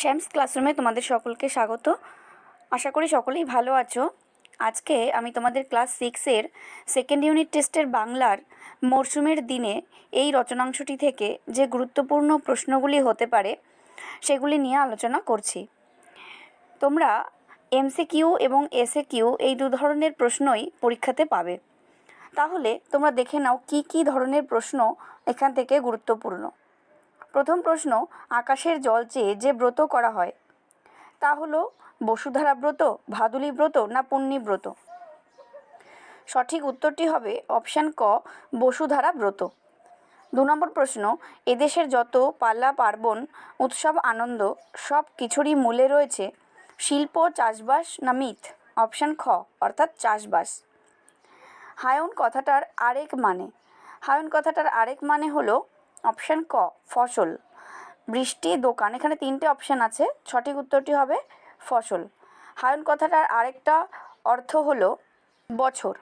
শ্যামস ক্লাসরুমে তোমাদের সকলকে স্বাগত। আশা করি সকলেই ভালো আছো। আজকে আমি তোমাদের ক্লাস সিক্সের সেকেন্ড ইউনিট টেস্টের বাংলার মরশুমের দিনে এই রচনাংশটি থেকে যে গুরুত্বপূর্ণ প্রশ্নগুলি হতে পারে, সেগুলি নিয়ে আলোচনা করছি। তোমরা এমসিকিউ এবং এসএ কিউ এই দু ধরনের প্রশ্নই পরীক্ষাতে পাবে। তাহলে তোমরা দেখে নাও কি কি ধরনের প্রশ্ন এখান থেকে গুরুত্বপূর্ণ। প্রথম প্রশ্ন, আকাশের জল চেয়ে যে ব্রত করা হয়? তা হলো, বসুধারা ব্রত, ভাদুলি ব্রত, না পুণ্যি ব্রত? সঠিক উত্তরটি হবে অপশান ক, বসুধারা ব্রত। দু নম্বর প্রশ্ন, এদেশের যত পাল্লা পার্বণ, উৎসব, আনন্দ, সব কিছুরই মূলে রয়েছে শিল্প, চাষবাস না মিথ? অপশান খ, অর্থাৎ চাষবাস। হায়ন কথাটার আরেক মানে। হায়ন কথাটার আরেক মানে হলো অপশান ক, ফসল। বৃষ্টি, দোকান, এখানে তিনটে অপশান আছে। সঠিক উত্তরটি হবে ফসল। হায়ন কথাটার আরেকটা অর্থ হলো বছর।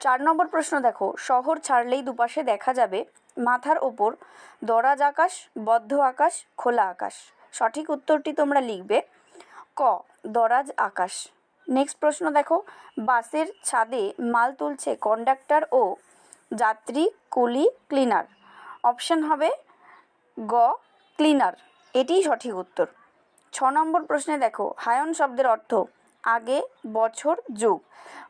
চার নম্বর প্রশ্ন দেখো, শহর ছাড়লেই দুপাশে দেখা যাবে মাথার ওপর দরাজ আকাশ, বদ্ধ আকাশ, খোলা আকাশ। সঠিক উত্তরটি তোমরা লিখবে ক, দরাজ আকাশ। নেক্সট প্রশ্ন দেখো, বাসের ছাদে মাল তুলছে কন্ডাক্টর ও যাত্রী, কুলি, ক্লিনার। অপশান হবে গ, ক্লিনার। এটিই সঠিক উত্তর। ছ নম্বর প্রশ্নে দেখো, হায়ন শব্দের অর্থ আগে, বছর, যুগ।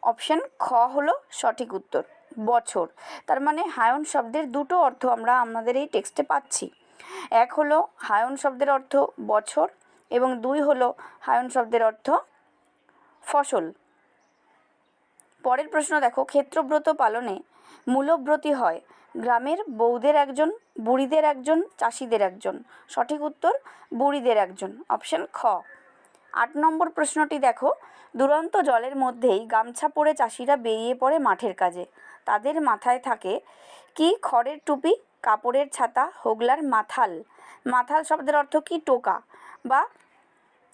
অপশান খ হলো সঠিক উত্তর, বছর। তার মানে হায়ন শব্দের দুটো অর্থ আমরা আমাদের এই টেক্সটে পাচ্ছি। এক হলো হায়ন শব্দের অর্থ বছর এবং দুই হলো হায়ন শব্দের অর্থ ফসল। পরের প্রশ্ন দেখো, ক্ষেত্রব্রত পালনে মূলব্রতী হয়। গ্রামের বৌদের একজন, বুড়িদের একজন, চাষিদের একজন। সঠিক উত্তর, বুড়িদের একজন। অপশান খ। আট নম্বর প্রশ্নটি দেখো। দুরন্ত জলের মধ্যেই গামছা পরে চাষিরা বেরিয়ে পড়ে মাঠের কাজে। তাদের মাথায় থাকে, কি খড়ের টুপি, কাপড়ের ছাতা, হোগলার মাথাল। মাথাল শব্দের অর্থ কি? টোকা। বা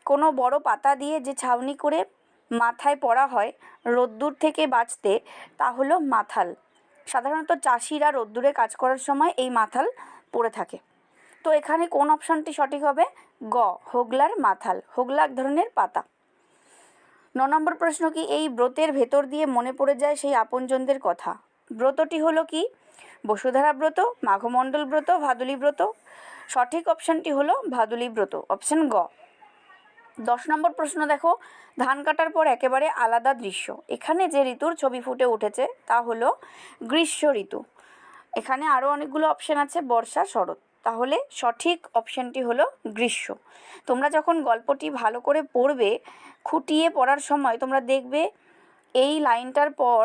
কোনো বড় পাতা দিয়ে যে ছাউনি করে মাথায় পড়া হয়, রোদ্দুর থেকে বাঁচতে, তা হলো মাথাল। সাধারণত চাষিরা রোদ্দুরে কাজ করার সময় এই মাথাল পরে থাকে। তো এখানে কোন অপশানটি সঠিক হবে? গ, হোগলার মাথাল, হোগলা এক ধরনের পাতা। ন নম্বর প্রশ্ন কি, এই ব্রতের ভেতর দিয়ে মনে পড়ে যায় সেই আপনজনদের কথা। ব্রতটি হলো কি? বসুধারা ব্রত, মাঘমণ্ডল ব্রত, ভাদুলি ব্রত। সঠিক অপশানটি হলো ভাদুলি ব্রত। অপশান গ দশ নম্বর প্রশ্ন দেখো, ধান কাটার পর একেবারে আলাদা দৃশ্য। এখানে যে ঋতুর ছবি ফুটে উঠেছে তা হলো গ্রীষ্ম ঋতু। এখানে আরও অনেকগুলো অপশান আছে, বর্ষা, শরৎ। তাহলে সঠিক অপশানটি হলো গ্রীষ্ম। তোমরা যখন গল্পটি ভালো করে পড়বে, খুঁটিয়ে পড়ার সময় তোমরা দেখবে এই লাইনটার পর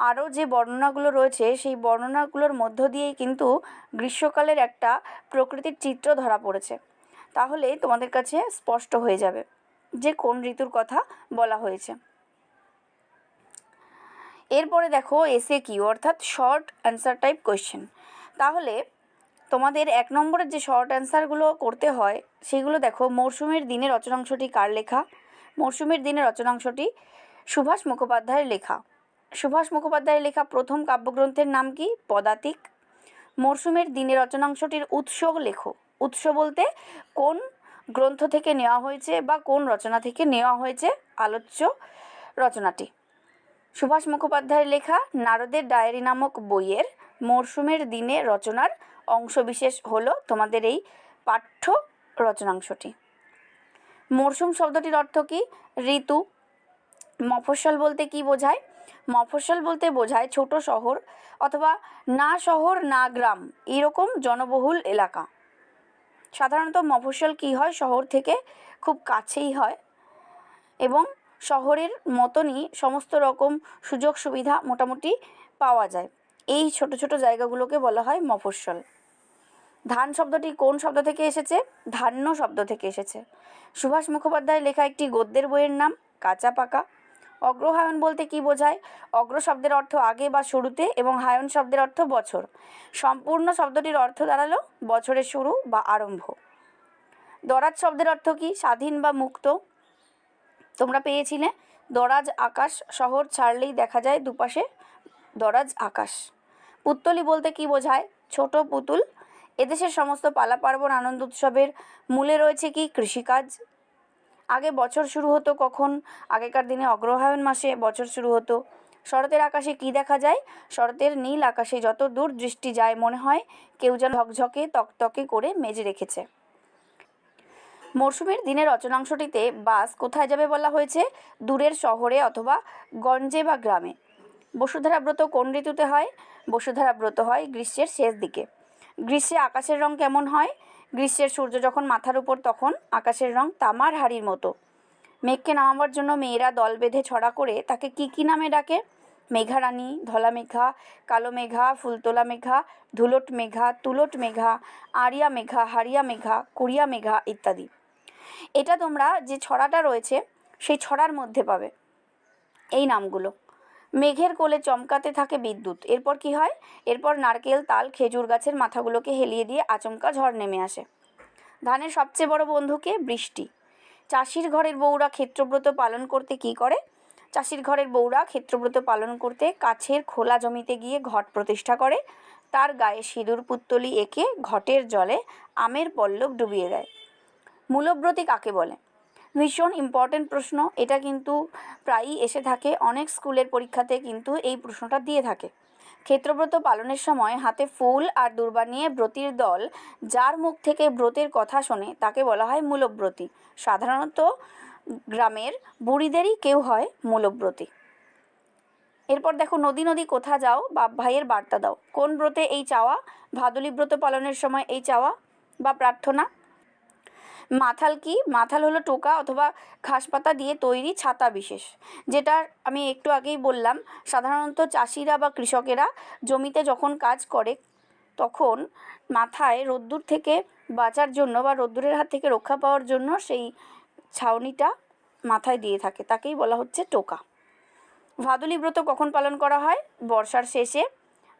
আরও যে বর্ণনাগুলো রয়েছে, সেই বর্ণনাগুলোর মধ্য দিয়েই কিন্তু গ্রীষ্মকালের একটা প্রকৃতির চিত্র ধরা পড়েছে। তাহলে তোমাদের কাছে স্পষ্ট হয়ে যাবে যে কোন ঋতুর কথা বলা হয়েছে। এরপরে দেখো এসে কি, অর্থাৎ শর্ট অ্যান্সার টাইপ কোয়েশ্চেন তাহলে তোমাদের এক নম্বরের যে শর্ট অ্যান্সারগুলো করতে হয়, সেগুলো দেখো মরশুমের দিনের রচনাংশটি কার লেখা? মরশুমের দিনে রচনাংশটি সুভাষ মুখোপাধ্যায়ের লেখা। সুভাষ মুখোপাধ্যায়ের লেখা প্রথম কাব্যগ্রন্থের নাম কি? পদাতিক। মরশুমের দিনে রচনাংশটির উৎস লেখো। উৎস বলতে কোন গ্রন্থ থেকে নেওয়া হয়েছে বা কোন রচনা থেকে নেওয়া হয়েছে আলোচ্য রচনাটি? সুভাষ মুখোপাধ্যায়ের লেখা নারদের ডায়েরি নামক বইয়ের মরশুমের দিনে রচনার অংশবিশেষ হলো তোমাদের এই পাঠ্য রচনাংশটি। মরশুম শব্দটির অর্থ কী? ঋতু। মফস্বল বলতে কি বোঝায়? মফস্বল বলতে বোঝায় ছোট শহর অথবা না শহর না গ্রাম, এরকম জনবহুল এলাকা। সাধারণত মফস্বল কী হয়? শহর থেকে খুব কাছেই হয় এবং শহরের মতনই সমস্ত রকম সুযোগ সুবিধা মোটামুটি পাওয়া যায়। এই ছোট ছোট জায়গাগুলোকে বলা হয় মফস্বল। ধান শব্দটি কোন শব্দ থেকে এসেছে? ধান্য শব্দ থেকে এসেছে। সুভাষ মুখোপাধ্যায়ের লেখা একটি গদ্যের বইয়ের নাম, কাঁচা পাকা। অগ্রহায়ণ বলতে কি বোঝায়? অগ্র শব্দের অর্থ আগে বা শুরুতে এবং হায়ন শব্দের অর্থ বছর। সম্পূর্ণ শব্দটির অর্থ দাঁড়াল বছরের শুরু বা আরম্ভ। দরাজ শব্দের অর্থ কি? স্বাধীন বা মুক্ত। তোমরা পেয়েছিলে? দরাজ আকাশ, শহর ছাড়লেই দেখা যায় দুপাশে দরাজ আকাশ। পুত্তলি বলতে কি বোঝায়? ছোট পুতুল। এদেশের সমস্ত পালা পার্বণ আনন্দ উৎসবের মূলে রয়েছে কি? কৃষিকাজ। আগে বছর শুরু হতো কখন? আগেকার দিনে অগ্রহায়ণ মাসে বছর শুরু হতো। শরতের আকাশে কি দেখা যায়? শরতের নীল আকাশে যত দূর দৃষ্টি যায় মনে হয় কেউ যেন ঝকঝকে, তকতকে করে মেজে রেখেছে। মরশুমের দিনের রচনাংশটিতে বাস কোথায় যাবে বলা হয়েছে? দূরের শহরে অথবা গঞ্জে বা গ্রামে। বসুধারা ব্রত কোন ঋতুতে হয়? বসুধারা ব্রত হয় গ্রীষ্মের শেষ দিকে। গ্রীষ্মে আকাশের রং কেমন হয়? গ্রীষ্মের সূর্য যখন মাথার উপর, তখন আকাশের রং তামার হাড়ির মতো। মেঘকে নামাবার জন্য মেয়েরা দল বেঁধে ছড়া করে তাকে কি কি নামে ডাকে? মেঘারানী ধলা মেঘা, কালো মেঘা, ফুলতোলা মেঘা, ধুলট মেঘা, তুলট মেঘা, আরিয়া মেঘা, হারিয়া মেঘা, কুড়িয়া মেঘা ইত্যাদি। এটা তোমরা যে ছড়াটা রয়েছে, সেই ছড়ার মধ্যে পাবে। এই নামগুলো। মেঘের কোলে চমকাতে থাকে বিদ্যুৎ। এরপর কি হয়? এরপর নারকেল, তাল, খেজুর গাছের মাথাগুলোকে হেলিয়ে দিয়ে আচমকা ঝড় নেমে আসে। ধানের সবচেয়ে বড় বন্ধুকে বৃষ্টি। চাষির ঘরের বউরা ক্ষেত্রব্রত পালন করতে কি করে? চাষির ঘরের বউরা ক্ষেত্রব্রত পালন করতে কাছের খোলা জমিতে গিয়ে ঘট প্রতিষ্ঠা করে। তার গায়ে সিঁদুর, পুত্তলি এঁকে ঘটের জলে আমের পল্লব ডুবিয়ে দেয়। মূলব্রতী কাকে বলে? ভীষণ ইম্পর্টেন্ট প্রশ্ন। এটা কিন্তু প্রায়ই এসে থাকে। অনেক স্কুলের পরীক্ষাতে কিন্তু এই প্রশ্নটা দিয়ে থাকে। ক্ষেত্রব্রত পালনের সময় হাতে ফুল আর দুর্বা নিয়ে ব্রতীর দল যার মুখ থেকে ব্রতের কথা শোনে তাকে বলা হয় মূলব্রতী। সাধারণত গ্রামের বুড়িদেরই কেউ হয় মূলব্রতী। এরপর দেখো, নদী নদী কোথা যাও, বাপ ভাইয়ের বার্তা দাও। কোন ব্রতে এই চাওয়া? ভাদুলী ব্রত পালনের সময় এই চাওয়া বা প্রার্থনা? মাথাল কি? মাথাল হলো টোকা অথবা ঘাস পাতা দিয়ে তৈরি ছাতা বিশেষ, যেটা আমি একটু আগেই বললাম, সাধারণত চাষিরা বা কৃষকেরা জমিতে যখন কাজ করে, তখন মাথায় রোদ্দুর থেকে বাঁচার জন্য বা রোদ্দুরের হাত থেকে রক্ষা পাওয়ার জন্য সেই ছাউনিটা মাথায় দিয়ে থাকে, তাকেই বলা হচ্ছে টোকা। ভাদুলি ব্রত কখন পালন করা হয়? বর্ষার শেষে।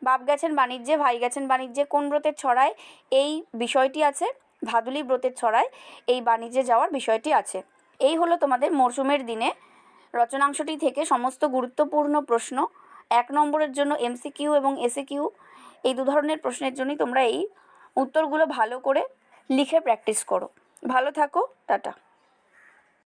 বাপ গেছেন বাণিজ্যে ভাই গেছেন বাণিজ্যে কোন ব্রতের ছড়ায়? এই বিষয়টি আছে। ভাদুলী ব্রতের ছড়ায় এই বাণিজ্যে যাওয়ার বিষয়টি আছে। এই হলো তোমাদের মরশুমের দিনে। রচনাংশটি থেকে সমস্ত গুরুত্বপূর্ণ প্রশ্ন, এক নম্বরের জন্য এমসিকিউ এবং এসিকিউ, এই দু ধরনের প্রশ্নের জন্যই তোমরা এই উত্তরগুলো ভালো করে লিখে প্র্যাকটিস করো। ভালো থাকো, টাটা।